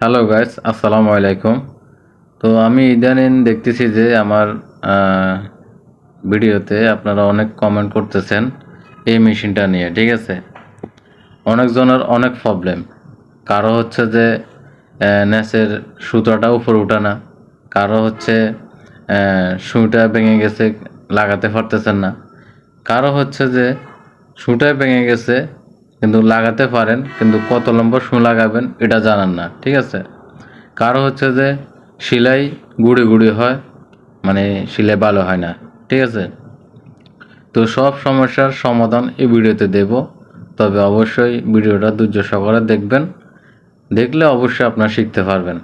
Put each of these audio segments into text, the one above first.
Hello guys আসসালামু আলাইকুম তো আমি ইদানিং দেখতেছি যে আমার ভিডিওতে আপনারা অনেক কমেন্ট করতেছেন এই মেশিনটা নিয়ে, ঠিক আছে? অনেকজনের অনেক প্রবলেম কারও হচ্ছে যে ন্যাসের সুতোটা উপরে উঠে না। কারও হচ্ছে সুইটা ভেঙে গেছে, লাগাতে পারতেছেন না। কারও হচ্ছে যে সুটাই ভেঙে গেছে কিন্তু লাগাতে পারেন, কিন্তু কত লম্বা সু লাগাবেন এটা জানান না, ঠিক আছে? কারও হচ্ছে যে সেলাই গুড়ি গুড়ি হয় মানে সেলাই ভালো হয় না, ঠিক আছে? তো সব সমস্যার সমাধান এই ভিডিওতে দেব, তবে অবশ্যই ভিডিওটা ধৈর্য সহকারে দেখবেন, দেখলে অবশ্যই আপনারা শিখতে পারবেন।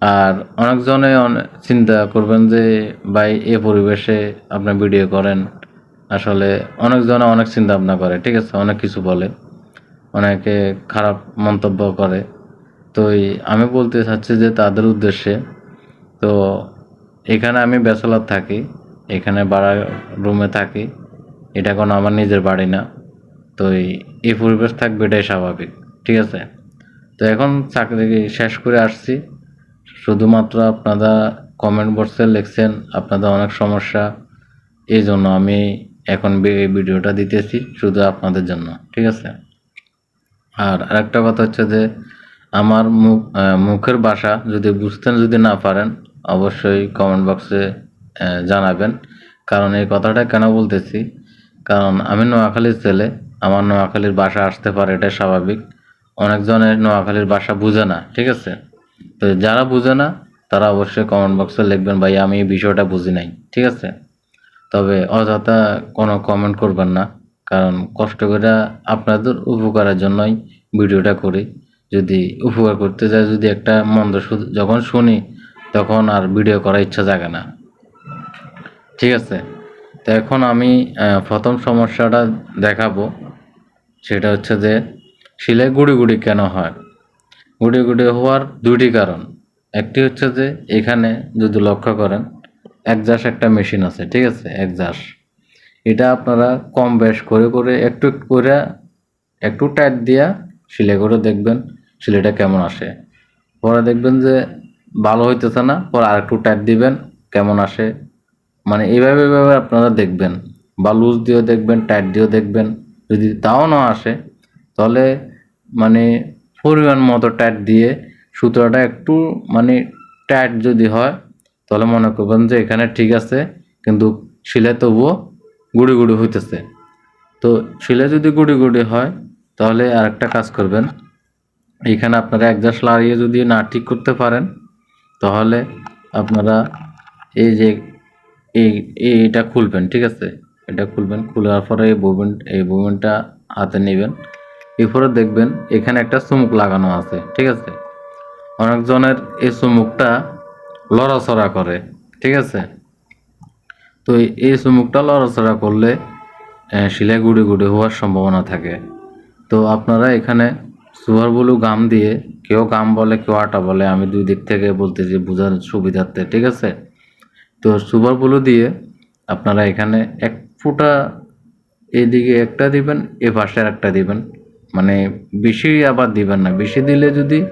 আর অনেকজনে অনে- চিন্তা করবেন যে, ভাই, এ পরিবেশে আপনার ভিডিও করেন আসলে অনেকজনে অনেক চিন্তা ভাবনা করে, ঠিক আছে? অনেক কিছু বলে, অনেকে খারাপ মন্তব্য করে। তো আমি বলতে চাচ্ছি যে তাদের উদ্দেশ্যে, তো এখানে আমি ব্যাচেলার থাকি, এখানে ভাড়া রুমে থাকি, এটা কোনো আমার নিজের বাড়ি না। তো এই পরিবেশ থাকবে এটাই স্বাভাবিক, ঠিক আছে? তো এখন চাকরি শেষ করে আসছি, শুধুমাত্র আপনারা কমেন্ট বক্সে লিখছেন আপনাদের অনেক সমস্যা, এই জন্য আমি এখন ভিডিওটা দিতেছি শুধু আপনাদের জন্য, ঠিক আছে? আর আরেকটা কথা হচ্ছে যে, আমার মুখ মুখের ভাষা যদি বুঝতেন যদি না পারেন, অবশ্যই কমেন্ট বক্সে জানাবেন। কারণ এই কথাটা কেন বলতেছি? কারণ আমি নোয়াখালীর ছেলে, আমার নোয়াখালীর বাসা আসতে পারে এটা স্বাভাবিক। অনেকজনের নোয়াখালীর বাসা বুঝে না, ঠিক আছে? তো যারা বুঝে না, তারা অবশ্যই কমেন্ট বক্সে লিখবেন, ভাই, আমি এই বিষয়টা বুঝি নাই ঠিক আছে? তবে অযথা কোনো কমেন্ট করবেন না, কারণ কষ্ট করে আপনাদের উপকারের জন্যই ভিডিওটা করি। যদি উপকার করতে যাই যদি একটা মন্দ যখন শুনি, তখন আর ভিডিও করার ইচ্ছা জাগে না। ঠিক আছে? তো এখন আমি প্রথম সমস্যাটা দেখাবো। সেটা হচ্ছে যে শিলে গুড়ি গুড়ি কেন হয়? গুড়ি গুড়ি হওয়ার দুইটি কারণ। একটি হচ্ছে যে, এখানে যদি লক্ষ্য করেন একজাস একটা মেশিন আছে, ঠিক আছে? একজাস এটা আপনারা কম বেশ করে করে একটু একটু করে, একটু টাইট দিয়া সিলে করে দেখবেন সিলেটা কেমন আসে। পরে দেখবেন যে ভালো হইতেছে না, পরে আর একটু টাইট দিবেন, কেমন আসে। মানে এইভাবে এইভাবে আপনারা দেখবেন বা লুজ দিয়েও দেখবেন, টাইট দিয়েও দেখবেন। যদি তাও না আসে, তাহলে মানে পরিমাণ মতো টাইট দিয়ে সুতোটা একটু মানে টাইট যদি হয় তাহলে মনে করবেন যে এখানে ঠিক আছে, কিন্তু শিলে তবুও গুড়ি গুড়ি হইতেছে। তো শিলে যদি গুড়ি গুড়ি হয়, তাহলে আরেকটা কাজ করবেন। এখানে আপনারা একজাস্ট লাড়িয়ে যদি না ঠিক করতে পারেন, তাহলে আপনারা এই যে এই, এই- এটা খুলবেন, ঠিক আছে? এটা খুলবেন, খোলার পরে এই বুবেন, এই বুবেনটা হাতে নেবেন। এরপরে দেখবেন এখানে একটা চুমুক লাগানো আছে, ঠিক আছে? অনেকজনের এই চুমুকটা লড়াচড়া করে ঠিক আছে? তো এই- চুমুকটা লড়াচড়া করলে আহ, শিলা গুড়ি গুড়ি হওয়ার সম্ভাবনা থাকে। তো আপনারা এখানে সুয়ার বলু গাম দিয়ে কেউ গাম বলে কেউ আটা বলে আমি দুই দিক থেকে বলতেছি বোঝার সুবিধার্থে ঠিক আছে? তো সুপার ব্লু দিয়ে আপনারা এখানে এক ফুটা এদিকে একটা দিবেন এ পাশে একটা দিবেন। মানে বেশি আবার দিবেন না। বেশি দিলে যদি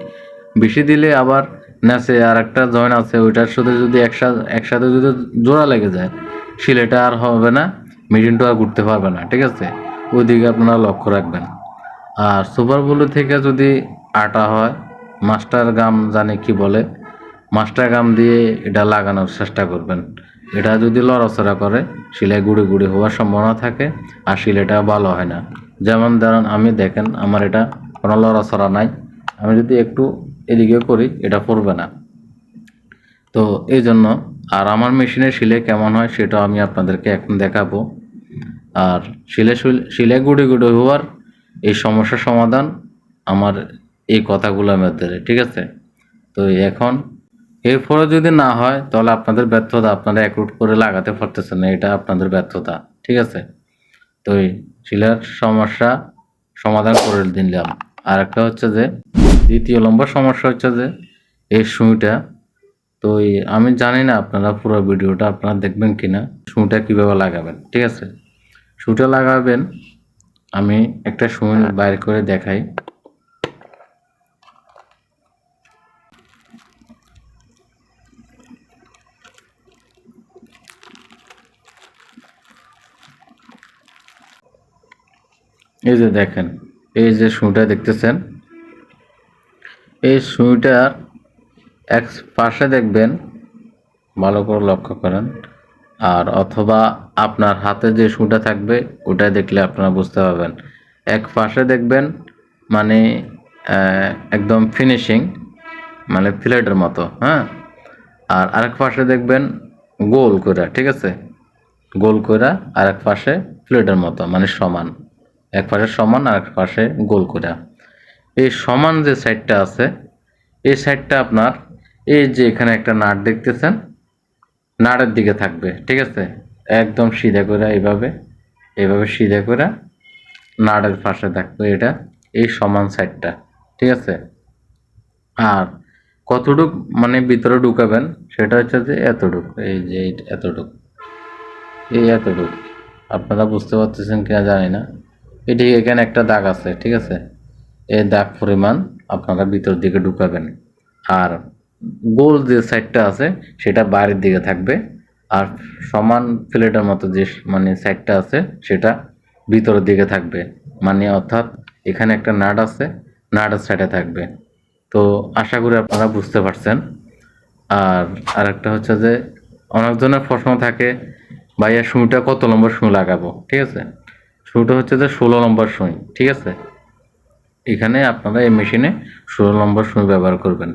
বেশি দিলে আবার নেচে আর একটা জয়েন আছে, ওইটার সাথে যদি একসাথে একসাথে যদি জোড়া লেগে যায় শিলেটা আর হবে না মেশিনটা আর ঘুরতে পারবে না, ঠিক আছে? ওইদিকে আপনারা লক্ষ্য রাখবেন। আর সুপার ব্লু থেকে যদি আটা হয়, মাস্টার গাম জানে কি বলে, মাস্টার গাম দিয়ে এটা লাগানোর চেষ্টা করবেন। এটা যদি লড়াচড়া করে শিলায় গুঁড়ি গুঁড়ি হওয়ার সম্ভাবনা থাকে, আর শিলেটা ভালো হয় না। যেমন ধরেন, আমি দেখেন, আমার এটা কোনো লড়াচড়া নাই। আমি যদি একটু এদিকে করি, এটা পড়বে না। তো এই জন্য, আর আমার মেশিনের শিলে কেমন হয় সেটা আমি আপনাদেরকে এখন দেখাবো। আর শিলে শুল- গুঁড়ি গুঁড়ি হওয়ার এই সমস্যার সমাধান আমার এই কথাগুলোর মধ্যে, ঠিক আছে? তো এখন, এরপরে যদি না হয়, তাহলে আপনাদের ব্যর্থতা আপনারা একরুট করে লাগাতে পারতেছেন না, এটা আপনাদের ব্যর্থতা, ঠিক আছে? তো শিলার সমস্যা সমাধান করে দিলাম। আর একটা হচ্ছে যে দ্বিতীয় লম্বা সমস্যা হচ্ছে যে, এই সুঁইটা, তো আমি জানি না আপনারা পুরো ভিডিওটা আপনারা দেখবেন কি না কীভাবে লাগাবেন, ঠিক আছে? সুইটা লাগাবেন, আমি একটা সুঁই বাইর করে দেখাই। এই যে দেখেন, এই যে সুঁটা দেখতেছেন এই সুইটার এক পাশে দেখবেন। ভালো করে লক্ষ্য করেন। আর অথবা আপনার হাতে যে সুটা থাকবে, ওটা দেখলে আপনারা বুঝতে পারবেন। এক পাশে দেখবেন মানে একদম ফিনিশিং মানে প্লেটের মতো হ্যাঁ? আর আরেক পাশে দেখবেন, গোল করে, ঠিক আছে? গোল করে আরেক পাশে প্লেটের মতো মানে সমান। এক পাশে সমান আর এক পাশে গোল করে। এই সমান যে সাইডটা আছে, এই সাইডটা আপনার এই যে এখানে একটা নাট দেখতেছেন নাড়ের দিকে থাকবে, ঠিক আছে? একদম সিধা করে এইভাবে এইভাবে সিধা করে নাড়ের পাশে থাকবে এটা, এই সমান সাইডটা ঠিক আছে? আর কতটুক মানে ভিতরে ঢুকাবেন, সেটা হচ্ছে যে এতটুক, এই যে এতটুক, এই এতটুক। আপনারা বুঝতে পারতেছেন কিনা জানি না। এটি এখানে একটা দাগ আছে, ঠিক আছে? এই দাগ পরিমাণ আপনারা ভিতর দিকে ঢুকাবেন। আর গোল যে সাইডটা আছে, সেটা বাইরের দিকে থাকবে। আর সমান প্লেটের মতো যে মানে সাইডটা আছে, সেটা ভিতরের দিকে থাকবে। মানে অর্থাৎ এখানে একটা নাট আছে, নাটের সাইডে থাকবে। তো আশা করি আপনারা বুঝতে পারছেন। আর আরেকটা হচ্ছে যে অনেকজনের প্রশ্ন থাকে, ভাইয়া, সুইটা কত নম্বর সুই লাগাবো? ঠিক আছে? সুইটা হচ্ছে যে ষোলো নম্বর সুই, ঠিক আছে? এখানে আপনারা এই মেশিনে ষোলো নম্বর সুই ব্যবহার করবেন।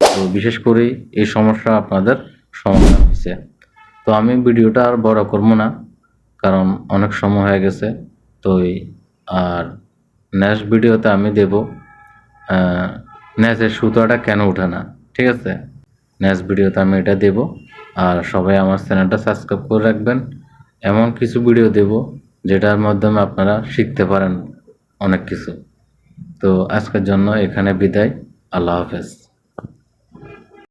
তো বিশেষ করে এই সমস্যা আপনাদের সমাধান হয়েছে। তো আমি ভিডিওটা আর বড় করব না, কারণ অনেক সময় হয়ে গেছে। তো আর নেক্সট ভিডিওতে আমি দেব নেক্সটের সুতোটা কেন ওঠে না, ঠিক আছে? নেক্সট ভিডিওতে আমি এটা দেব। আর সবাই আমার চ্যানেলটা সাবস্ক্রাইব করে রাখবেন। এমন কিছু ভিডিও দেব, যেটার মাধ্যমে আপনারা শিখতে পারেন অনেক কিছু। তো আজকের জন্য এখানে বিদায়। আল্লাহ হাফেজ।